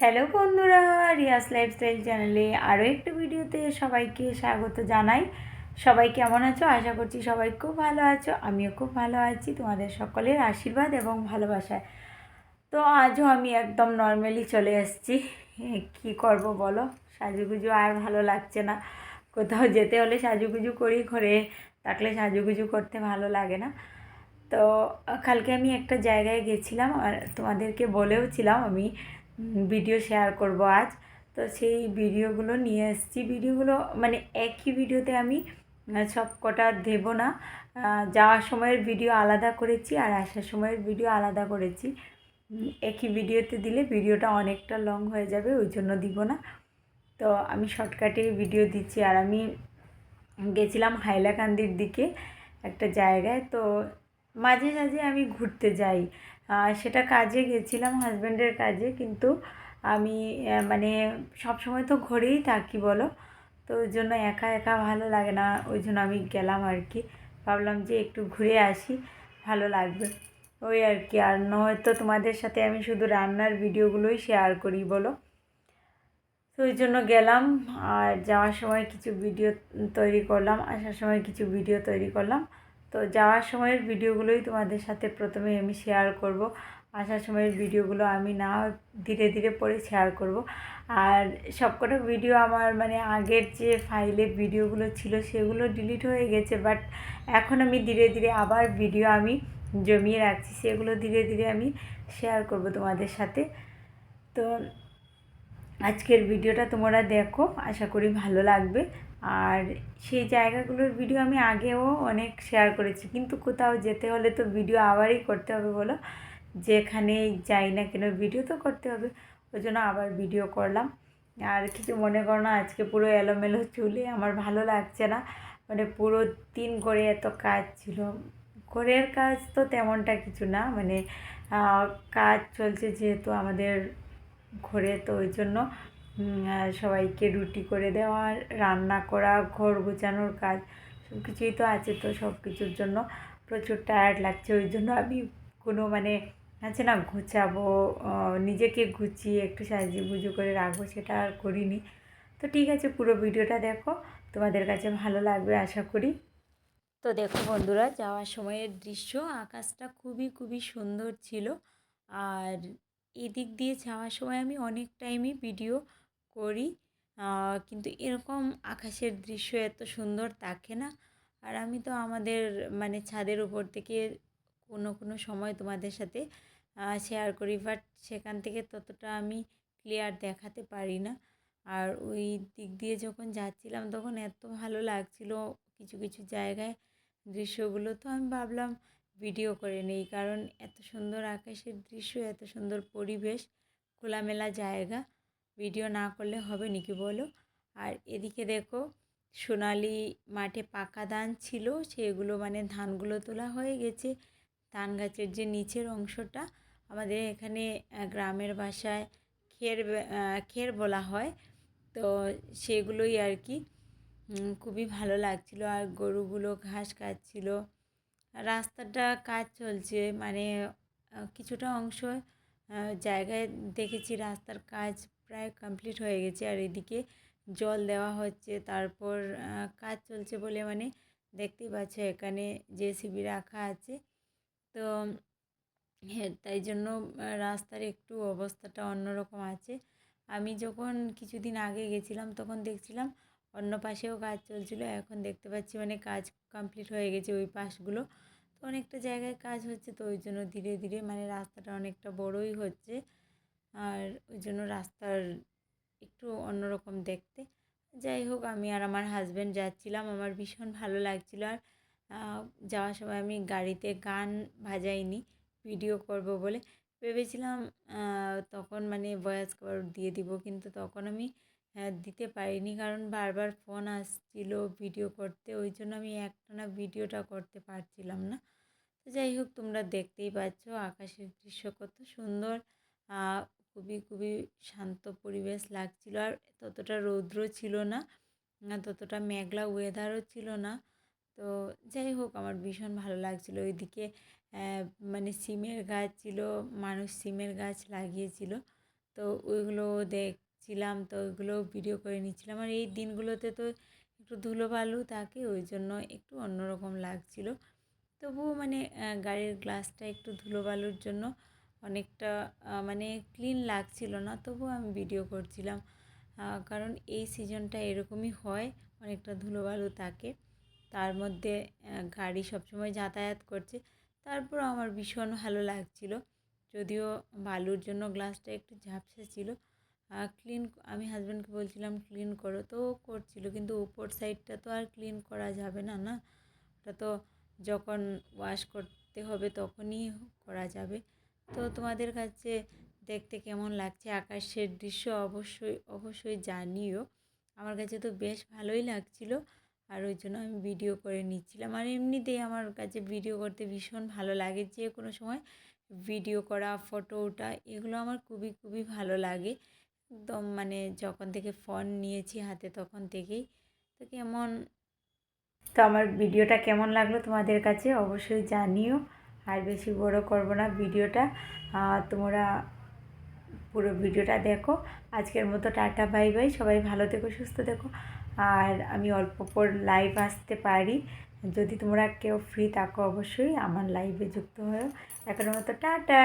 Hello বন্ধুরা Riya's lifestyle চ্যানেলে আরও একটা ভিডিওতে সবাইকে স্বাগত জানাই। সবাই কেমন আছো? আশা করছি সবাই খুব ভালো আছো, আমিও খুব ভালো আছি, তোমাদের সকলের আশীর্বাদ এবং ভালোবাসায়। তো আজও আমি একদম নর্মালি চলে এসেছি কি করব বলো? সাজুগুজু আর ভালো লাগছে না। কোথাও যেতে হলে সাজুগুজু করি, ঘরে থাকলে সাজুগুজু করতে ভালো লাগে না। তো কালকে আমি একটা জায়গায় গেছিলাম, আর তোমাদেরকে বলেও ছিলাম আমি ভিডিও শেয়ার করব আজ। তো সেই ভিডিওগুলো নিয়ে এসেছি। ভিডিওগুলো মানে একই ভিডিওতে আমি সব কটা দেবো না। যাওয়ার সময়ের ভিডিও আলাদা করেছি আর আসার সময়ের ভিডিও আলাদা করেছি। একই ভিডিওতে দিলে ভিডিওটা অনেকটা লং হয়ে যাবে, ওই জন্য দিব না। তো আমি শর্টকাটে ভিডিও দিচ্ছি। আর আমি গেছিলাম হাইলাকান্দির দিকে একটা জায়গায়। তো মাঝে মাঝে আমি ঘুরতে যাই। সেটা কাজে গেছিলাম হাজব্যান্ডের কাজে, কিন্তু আমি মানে সব সময় তো ঘরেই থাকি বলো। তো ওই জন্য একা একা ভালো লাগে না, ওই জন্য আমি গেলাম আর কি। ভাবলাম যে একটু ঘুরে আসি, ভালো লাগবে। ওই আর কি, আর নয়তো তোমাদের সাথে আমি শুধু রান্নার ভিডিওগুলোই শেয়ার করি বলো। তো ওই জন্য গেলাম, আর যাওয়ার সময় কিছু ভিডিও তৈরি করলাম, আসার সময় কিছু ভিডিও তৈরি করলাম। তো যাওয়ার সময়ের ভিডিওগুলোই তোমাদের সাথে প্রথমে আমি শেয়ার করব। আসার সময়ের ভিডিওগুলো আমি না ধীরে ধীরে পরে শেয়ার করব। আর সবকটা ভিডিও আমার মানে আগের যে ফাইলে ভিডিওগুলো ছিল সেগুলো ডিলিট হয়ে গেছে বাট এখন আমি ধীরে ধীরে আবার ভিডিও আমি জমিয়ে রাখছি, সেগুলো ধীরে ধীরে আমি শেয়ার করব তোমাদের সাথে। তো আজকের ভিডিওটা তোমরা দেখো, আশা করি ভালো লাগবে। আর সেই জায়গাগুলোর ভিডিও আমি আগেও অনেক শেয়ার করেছি, কিন্তু কোথাও যেতে হলে তো ভিডিও আবারই করতে হবে বলো। যেখানে যাই না কেন ভিডিও তো করতে হবে, ওই জন্য আবার ভিডিও করলাম। আর কিছু মনে করো না, আজকে পুরো এলোমেলো চুলে আমার ভালো লাগছে না। মানে পুরো দিন করে এত কাজ ছিল। ঘরের কাজ তো তেমনটা কিছু না মানে কাজ চলছে যেহেতু আমাদের ঘরে, তো ওই জন্য সবাইকে রুটি করে দেওয়া, রান্না করা, ঘর গোছানোর কাজ সব কিছুই তো আছে, তো সব কিছুর জন্য প্রচুর টায়ার্ড লাগছে। ওই জন্য আমি কোনো মানে আছে না, গোছাবো নিজেকে গুছিয়ে একটু সাজিয়ে গুজু করে রাখব, সেটা আর করিনি। তো ঠিক আছে, পুরো ভিডিওটা দেখো, তোমাদের কাছে ভালো লাগবে আশা করি। তো দেখো বন্ধুরা, যাওয়ার সময়ের দৃশ্য, আকাশটা খুবই খুবই সুন্দর ছিল। আর এদিক দিয়ে যাওয়ার সময় আমি অনেক টাইমই ভিডিও করি। কিন্তু এরকম আকাশের দৃশ্য এত সুন্দর থাকে না। আর আমি তো আমাদের মানে ছাদের উপর থেকে কোনো কোনো সময় তোমাদের সাথে শেয়ার করি বাট সেখান থেকে ততটা আমি ক্লিয়ার দেখাতে পারি না। আর ওই দিক দিয়ে যখন যাচ্ছিলাম তখন এত ভালো লাগছিল কিছু কিছু জায়গায় দৃশ্যগুলো। তো আমি ভাবলাম ভিডিও করে নেই। কারণ এত সুন্দর আকাশের দৃশ্য, এত সুন্দর পরিবেশ, খোলামেলা জায়গা। ভিডিও না করলে হবে নাকি বলো? আর এদিকে দেখো, সোনালি মাঠে পাকা ধান ছিল, সেগুলো মানে ধানগুলো তোলা হয়ে গেছে। ধান গাছের যে নিচের অংশটা, আমাদের এখানে গ্রামের ভাষায় খের খের বলা হয়। তো সেগুলোই আর কি খুবই ভালো লাগছিল। আর গরুগুলো ঘাস খাচ্ছিল। রাস্তাটা কাজ চলছে মানে কিছুটা অংশ জায়গায় দেখেছি রাস্তার কাজ প্রায় কমপ্লিট হয়ে গেছে। আর এদিকে জল দেওয়া হচ্ছে, তারপর কাজ চলছে বলে মানে দেখতেই পাচ্ছ এখানে জেসিবি রাখা আছে। তো হ্যাঁ তাই জন্য রাস্তার একটু অবস্থাটা অন্যরকম আছে। আমি যখন কিছুদিন আগে গেছিলাম, তখন দেখছিলাম অন্য পাশেও কাজ চলছিল, এখন দেখতে পাচ্ছি মানে কাজ কমপ্লিট হয়ে গেছে ওই পাশগুলো। তো অনেকটা জায়গায় কাজ হচ্ছে, তো ওই জন্য ধীরে ধীরে মানে রাস্তাটা অনেকটা বড়ই হচ্ছে। আর ওই জন্য রাস্তার একটু অন্যরকম দেখতে। যাই হোক, আমি আর আমার হাজব্যান্ড যাচ্ছিলাম, আমার ভীষণ ভালো লাগছিল। আর যাওয়ার সময় আমি গাড়িতে গান বাজাইনি ভিডিও করব বলে। ভেবেছিলাম তখন মানে ভয়েস কভার দিয়ে দিব, কিন্তু তখন আমি দিতে পারিনি। কারণ বারবার ফোন আসছিল ভিডিও করতে। ওই জন্য আমি একটানা ভিডিওটা করতে পারছিলাম না। তো যাই হোক, তোমরা দেখতেই পাচ্ছ আকাশের দৃশ্য কত সুন্দর। খুবই খুবই শান্ত পরিবেশ লাগছিল। আর ততটা রৌদ্র ছিল না ততটা মেঘলা ওয়েদারও ছিল না। তো যাই হোক, আমার ভীষণ ভালো লাগছিল। ওইদিকে মানে সিমের গাছ ছিল, মানুষ সিমের গাছ লাগিয়েছিল। তো ওইগুলো দেখছিলাম তো ওইগুলো ভিডিও করে নিচ্ছিলাম। আর এই দিনগুলোতে তো একটু ধুলো বালু থাকে, ওই জন্য একটু অন্যরকম লাগছিল। তবুও মানে গাড়ির গ্লাসটা একটু ধুলো বালুর জন্য অনেকটা মানে ক্লিন লাগছিল না, তবুও আমি ভিডিও করছিলাম। কারণ এই সিজনটা এরকমই হয়, অনেকটা ধুলোবালু থাকে। তার মধ্যে গাড়ি সবসময় যাতায়াত করছে। তারপর আমার ভীষণ ভালো লাগছিল। যদিও বালুর জন্য গ্লাসটা একটু ঝাপসা ছিল ক্লিন আমি হাজব্যান্ডকে বলছিলাম ক্লিন করো। তো ও করছিল, কিন্তু উপর সাইডটা তো আর ক্লিন করা যাবে না না? ওটা তো যখন ওয়াশ করতে হবে তখনই করা যাবে। তো তোমাদের কাছে দেখতে কেমন লাগছে? আকাশের দৃশ্য অবশ্যই অবশ্যই জানিও। আমার কাছে তো বেশ ভালোই লাগছিল, আর ওই জন্য আমি ভিডিও করে নিচ্ছিলাম। আর এমনিতেই আমার কাছে ভিডিও করতে ভীষণ ভালো লাগে, যে কোনো সময় ভিডিও করা ফটো ওঠা এগুলো আমার খুবই খুবই ভালো লাগে। একদম মানে যখন থেকে ফোন নিয়েছি হাতে তখন থেকেই। তো কেমন? তো আমার ভিডিওটা কেমন লাগল তোমাদের কাছে অবশ্যই জানিও। আর বেশি বড় করব না ভিডিওটা। তোমরা পুরো ভিডিওটা দেখো। আজকের মতো টাটা, বাই বাই। সবাই ভালো থেকো, সুস্থ থেকো। আর আমি অল্প পর লাইভ আসতে পারি। যদি তোমরা কেউ ফ্রি থাকো অবশ্যই আমার লাইভে যুক্ত হয়েও এখনের মতো টাটা।